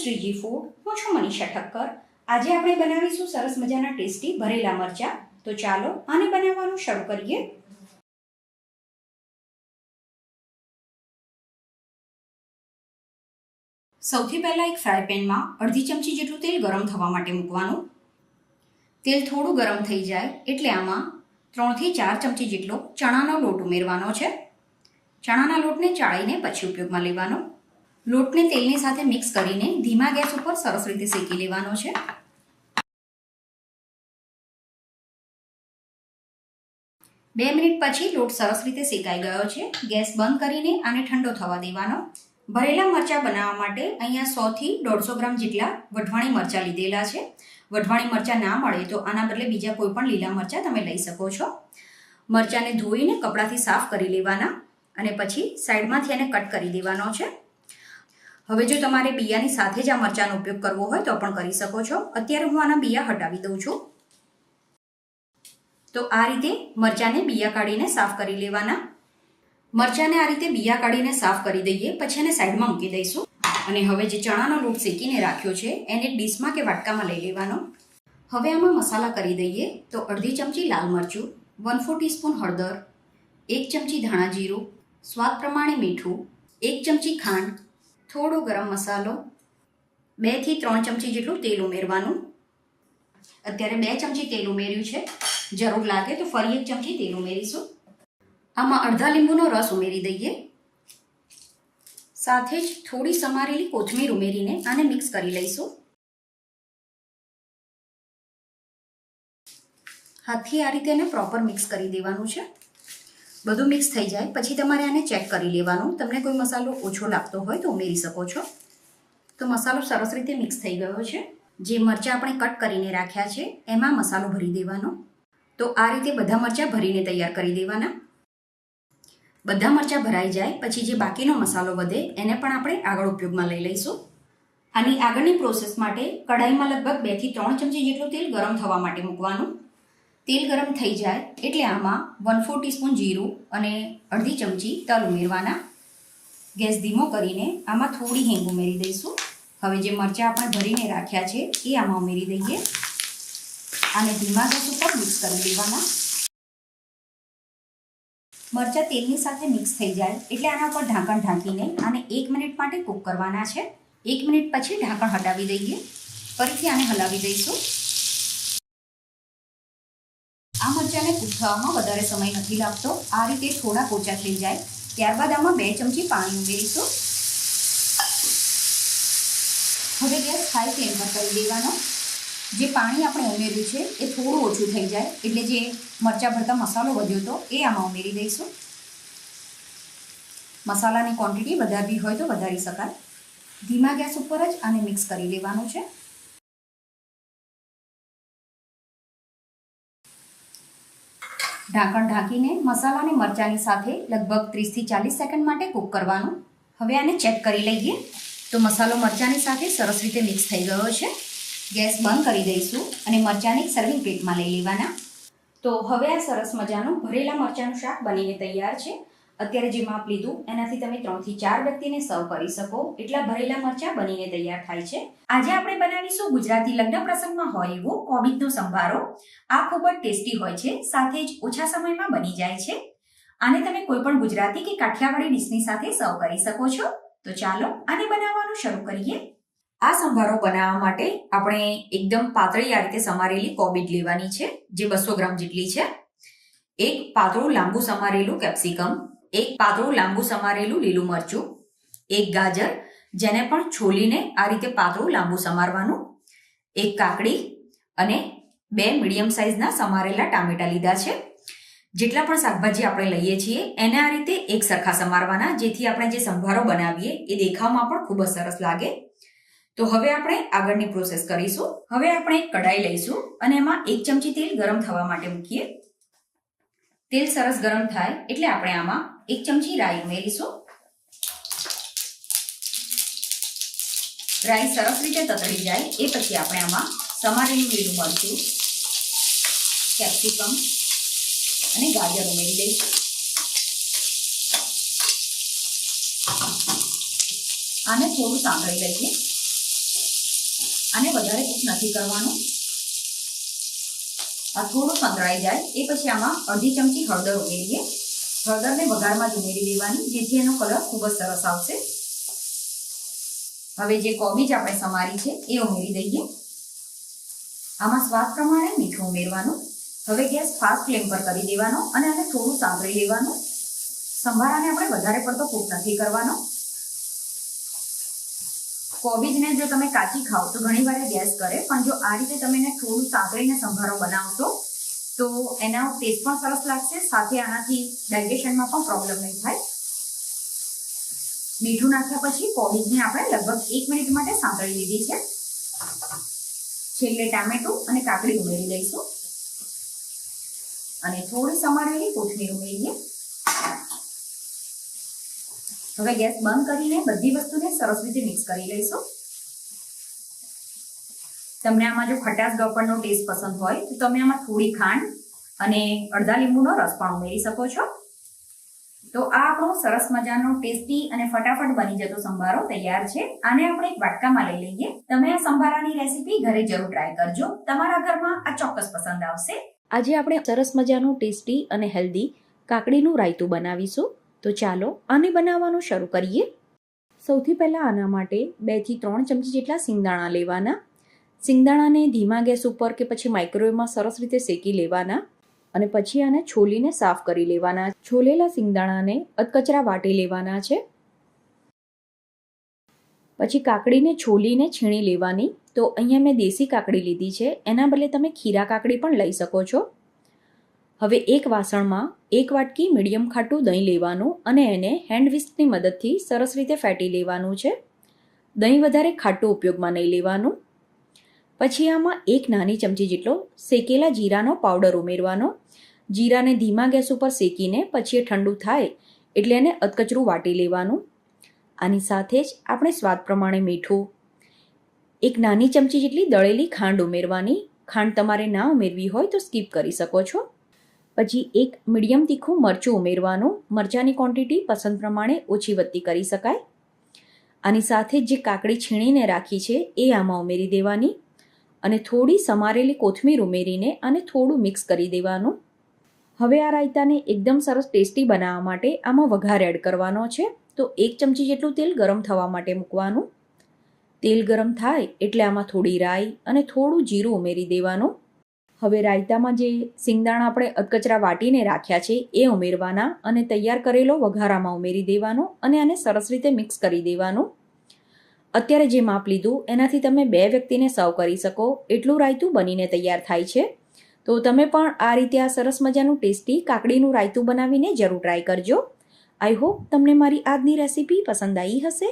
Shriji food હું છું મનીષા ઠક્કર. આજે આપણે બનાવીશું સરસ મજાના ટેસ્ટી ભરેલા મરચાં. તો ચાલો આને બનાવવાનું શરૂ કરીએ. સૌથી પહેલાં એક ફ્રાય પેનમાં અડધી ચમચી જેટલું તેલ ગરમ થવા માટે મૂકવાનું. તેલ થોડું ગરમ થઈ જાય એટલે આમાં ત્રણથી ચાર ચમચી જેટલો ચણાનો લોટ ઉમેરવાનો છે. ચણાના લોટને ચાળીને પછી ઉપયોગમાં લેવાનો. લોટને તેલની સાથે મિક્સ કરીને ધીમા ગેસ ઉપર સરસ રીતે શેકી લેવાનો છે. બે મિનિટ પછી લોટ સરસ રીતે શેકાઈ ગયો છે. ગેસ બંધ કરીને આને ઠંડો થવા દેવાનો. ભરેલા મરચાં બનાવવા માટે અહીંયા સોથી દોઢસો ગ્રામ જેટલા વઢવાણી મરચાં લીધેલા છે. વઢવાણી મરચાં ના મળે તો આના બદલે બીજા કોઈ પણ લીલા મરચાં તમે લઈ શકો છો. મરચાંને ધોઈને કપડાથી સાફ કરી લેવાના અને પછી સાઈડમાંથી એને કટ કરી દેવાનો છે. હવે જો તમારે બિયાની સાથે જ આ મરચાંનો ઉપયોગ કરવો હોય તો પણ કરી શકો છો. અત્યારે હું આના બિયા હટાવી દઉં છું. તો આ રીતે મરચાંને બિયા કાઢીને સાફ કરી લેવાના. મરચાંને આ રીતે બિયા કાઢીને સાફ કરી દઈએ, પછી એને સાઈડમાં મૂકી દઈશું. અને હવે જે ચણાનો લોટ શેકીને રાખ્યો છે, એને ડીશમાં કે વાટકામાં લઈ લેવાનો. હવે આમાં મસાલા કરી દઈએ. તો અડધી ચમચી લાલ મરચું વન ફોર ટીસ્પૂન હળદર, એક ચમચી ધાણા જીરું, સ્વાદ પ્રમાણે મીઠું, એક ચમચી ખાંડ થોડો ગરમ મસાલો, બેથી ત્રણ ચમચી જેટલું તેલ ઉમેરવાનું. અત્યારે બે ચમચી તેલ ઉમેર્યું છે. જરૂર લાગે તો ફરી એક ચમચી તેલ ઉમેરીશું. આમાં અડધા લીંબુનો રસ ઉમેરી દઈએ. સાથે જ થોડી સમારેલી કોથમીર ઉમેરીને આને મિક્સ કરી લઈશું. હાથથી આ રીતે એને પ્રોપર મિક્સ કરી દેવાનું છે. બધું મિક્સ થઈ જાય. પછી તમારે આને ચેક કરી લેવાનું. તમને કોઈ મસાલો ઓછો લાગતો હોય તો ઉમેરી શકો છો. તો મસાલો સરસ રીતે મિક્સ થઈ ગયો છે. જે મરચાં આપણે કટ કરીને રાખ્યા છે, એમાં મસાલો ભરી દેવાનો. તો આ રીતે બધા મરચાં ભરીને તૈયાર કરી દેવાના. બધા મરચાં ભરાઈ જાય, પછી જે બાકીનો મસાલો વધે, એને પણ આપણે આગળ ઉપયોગમાં લઈ લઈશું. આની આગળની પ્રોસેસ માટે કઢાઈમાં લગભગ બેથી ત્રણ ચમચી જેટલું તેલ ગરમ થવા માટે મૂકવાનું. તેલ ગરમ થઈ જાય એટલે આમાં વન ફોર ટીસ્પૂન જીરું અને અડધી ચમચી તલ ઉમેરવાના. ગેસ ધીમો કરીને આમાં થોડી હિંગ ઉમેરી દઈશું. હવે જે મરચાં આપણે ભરીને રાખ્યા છે એ આમાં ઉમેરી દઈએ. આને ધીમા ગેસ ઉપર મિક્સ કરી દેવાના મરચાં તેલની સાથે મિક્સ થઈ જાય એટલે આના પર ઢાંકણ ઢાંકીને આને એક મિનિટ માટે કૂક કરવાના છે. એક મિનિટ પછી ઢાંકણ હટાવી દઈએ. ફરીથી આને હલાવી દઈશું. આ મરચાંને કૂથવામાં વધારે સમય નથી લાગતો. આ રીતે થોડા પોચા થઈ જાય. ત્યારબાદ આમાં બે ચમચી પાણી ઉમેરીશું. હવે ગેસ હાઈ ફ્લેમ પર કરી દેવાનો. જે પાણી આપણે ઉમેર્યું છે, એ થોડું ઓછું થઈ જાય. એટલે જે મરચાં ભરતા મસાલો વધ્યો હતો, એ આમાં ઉમેરી દઈશું. મસાલાની ક્વોન્ટિટી વધારવી હોય તો વધારી શકાય. ધીમા ગેસ ઉપર જ આને મિક્સ કરી લેવાનું છે. ઢાંકણ ઢાંકીને મસાલાને મરચાંની સાથે લગભગ ત્રીસથી ચાલીસ સેકન્ડ માટે કૂક કરવાનું. હવે આને ચેક કરી લઈએ. તો મસાલો મરચાંની સાથે સરસ રીતે મિક્સ થઈ ગયો છે. ગેસ બંધ કરી દઈશું અને મરચાંને સર્વિંગ પ્લેટમાં લઈ લેવાના. તો હવે આ સરસ મજાનું ભરેલા મરચાંનું શાક બનીને તૈયાર છે. અત્યારે જે માપ લીધું, એનાથી તમે ત્રણથી ચાર વ્યક્તિને સર્વ કરી શકો. એટલા ભરેલા મરચાં બનીને તૈયાર થાય છે. આજે આપણે બનાવીશું ગુજરાતી લગ્ન પ્રસંગમાં હોય એવો કોબીજનો સંભારો. આ ખૂબ જ ટેસ્ટી હોય છે, સાથે જ ઓછા સમયમાં બની જાય છે. આને તમે કોઈ પણ ગુજરાતી કે કાઠિયાવાડી ડીશની સાથે સર્વ કરી શકો છો. તો ચાલો આને બનાવવાનું શરૂ કરીએ. આ સંભારો બનાવવા માટે આપણે એકદમ પાતળી આ રીતે સમારેલી કોબીજ લેવાની છે, જે બસો ગ્રામ જેટલી છે. એક પાતળું લાંબુ સમારેલું કેપ્સિકમ એક પાતળું લાંબુ સમારેલું લીલું મરચું, એક ગાજર, જેને પણ છોલીને આ રીતે પાતળું લાંબુ સમારવાનું, એક કાકડી અને બે મીડિયમ સાઇઝના સમારેલા ટામેટા લીધા છે. જેટલા પણ શાકભાજી આપણે લઈએ છીએ, એને આ રીતે એક સરખા સમારવાના, જેથી આપણે જે સંભારો બનાવીએ, એ દેખાવમાં પણ ખૂબ જ સરસ લાગે. તો હવે આપણે આગળની પ્રોસેસ કરીશું. હવે આપણે એક કઢાઈ લઈશું અને એમાં એક ચમચી તેલ ગરમ થવા માટે મૂકીએ. તેલ સરસ ગરમ થાય એટલે આપણે આમાં એક ચમચી રાઈ ઉમેરીશું. રાઈ સરસ રીતે તતડી જાય એ પછી આપણે આમાં સમારેલું લીલું મરચું, કેપ્સિકમ અને ગાજર ઉમેરી દઈશું. આને થોડું સાંભળી લઈએ. આને વધારે કૂક નથી કરવાનું. આ થોડું સંતળાઈ જાય, એ પછી આમાં અડધી ચમચી હળદર ઉમેરીએ. હળદરને વઘારમાં જ ઉમેરી દેવાની જેથી એનો કલર ખૂબ જ સરસ આવશે. હવે જે કોબીજ આપણે સમારી છે, એ ઉમેરી દઈએ. આમાં સ્વાદ પ્રમાણે મીઠું ઉમેરવાનું. હવે ગેસ ફાસ્ટ ફ્લેમ પર કરી દેવાનો અને આને થોડું સાંભળી લેવાનું. સંભારાને આપણે વધારે પડતો કૂક નથી કરવાનો. કોબીજને જો તમે કાચી ખાઓ તો ઘણી વાર ગેસ કરે, પણ જો આ રીતે તમે એને થોડું સાંભળીને સંભારો બનાવશો, તો એનો ટેસ્ટ પણ સરસ લાગશે, સાથે આનાથી ડાયજેશનમાં પણ પ્રોબ્લેમ નહીં થાય. મીઠું નાખ્યા પછી કોબીજને આપણે લગભગ એક મિનિટ માટે સાંકળી લીધી છે. છેલ્લે ટામેટું અને કાકડી ઉમેરી દઈશું અને થોડી સમારેલી કોથમીર ઉમેરીએ. હવે ગેસ બંધ કરીને બધી વસ્તુને સરસ રીતે મિક્સ કરી લઈશું. તમને આમાં જો ખટાશ ગળપણનો ટેસ્ટ પસંદ હોય, તો તમે આમાં થોડી ખાંડ અને અડધા લીંબુનો રસ પણ ઉમેરી શકો છો. તો આ આપણો સરસ મજાનો ટેસ્ટી અને ફટાફટ બની જતો સંભારો તૈયાર છે. આને આપણે એક વાટકામાં લઈ લઈએ. તમે આ સંભારાની રેસીપી ઘરે જરૂર ટ્રાય કરજો. તમારા ઘરમાં આ ચોક્કસ પસંદ આવશે. આજે આપણે સરસ મજાનું ટેસ્ટી અને હેલ્ધી કાકડીનું રાયતું બનાવીશું. તો ચાલો આને બનાવવાનું શરૂ કરીએ. સૌથી પહેલાં આના માટે બેથી ત્રણ ચમચી જેટલા સિંગદાણા લેવાના. સિંગદાણાને ધીમા ગેસ ઉપર કે પછી માઇક્રોવેવમાં સરસ રીતે શેકી લેવાના અને પછી આને છોલીને સાફ કરી લેવાના. છોલેલા સિંગદાણાને અધકચરા વાટી લેવાના છે. પછી કાકડીને છોલીને છીણી લેવાની. તો અહીંયા મેં દેશી કાકડી લીધી છે. એના બદલે તમે ખીરા કાકડી પણ લઈ શકો છો. હવે એક વાસણમાં એક વાટકી મીડિયમ ખાટું દહીં લેવાનું અને એને હેન્ડ વિસ્કની મદદથી સરસ રીતે ફેટી લેવાનું છે. દહીં વધારે ખાટું ઉપયોગમાં નહીં લેવાનું. પછી આમાં એક નાની ચમચી જેટલો શેકેલા જીરાનો પાવડર ઉમેરવાનો. જીરાને ધીમા ગેસ ઉપર શેકીને પછી એ ઠંડુ થાય એટલે એને અધકચરું વાટી લેવાનું. આની સાથે જ આપણે સ્વાદ પ્રમાણે મીઠું, એક નાની ચમચી જેટલી દળેલી ખાંડ ઉમેરવાની. ખાંડ તમારે ના ઉમેરવી હોય તો સ્કીપ કરી શકો છો. પછી એક મીડિયમ તીખું મરચું ઉમેરવાનું. મરચાંની ક્વોન્ટિટી પસંદ પ્રમાણે ઓછી વધતી કરી શકાય. આની સાથે જ કાકડી છીણીને રાખી છે, એ આમાં ઉમેરી દેવાની અને થોડી સમારેલી કોથમીર ઉમેરીને આને થોડું મિક્સ કરી દેવાનું. હવે આ રાયતાને એકદમ સરસ ટેસ્ટી બનાવવા માટે આમાં વઘાર એડ કરવાનો છે. તો એક ચમચી જેટલું તેલ ગરમ થવા માટે મૂકવાનું. તેલ ગરમ થાય એટલે આમાં થોડી રાઈ અને થોડું જીરું ઉમેરી દેવાનું. હવે રાયતામાં જે સિંગદાણા આપણે અધકચરા વાટીને રાખ્યા છે, એ ઉમેરવાના અને તૈયાર કરેલો વઘારામાં ઉમેરી દેવાનો અને આને સરસ રીતે મિક્સ કરી દેવાનું. અત્યારે જે માપ લીધું, એનાથી તમે બે વ્યક્તિને સર્વ કરી શકો. એટલું રાયતું બનીને તૈયાર થાય છે. તો તમે પણ આ રીતે આ સરસ મજાનું ટેસ્ટી કાકડીનું રાયતું બનાવીને જરૂર ટ્રાય કરજો. આઈ હોપ તમને મારી આજની રેસીપી પસંદ આવી હશે.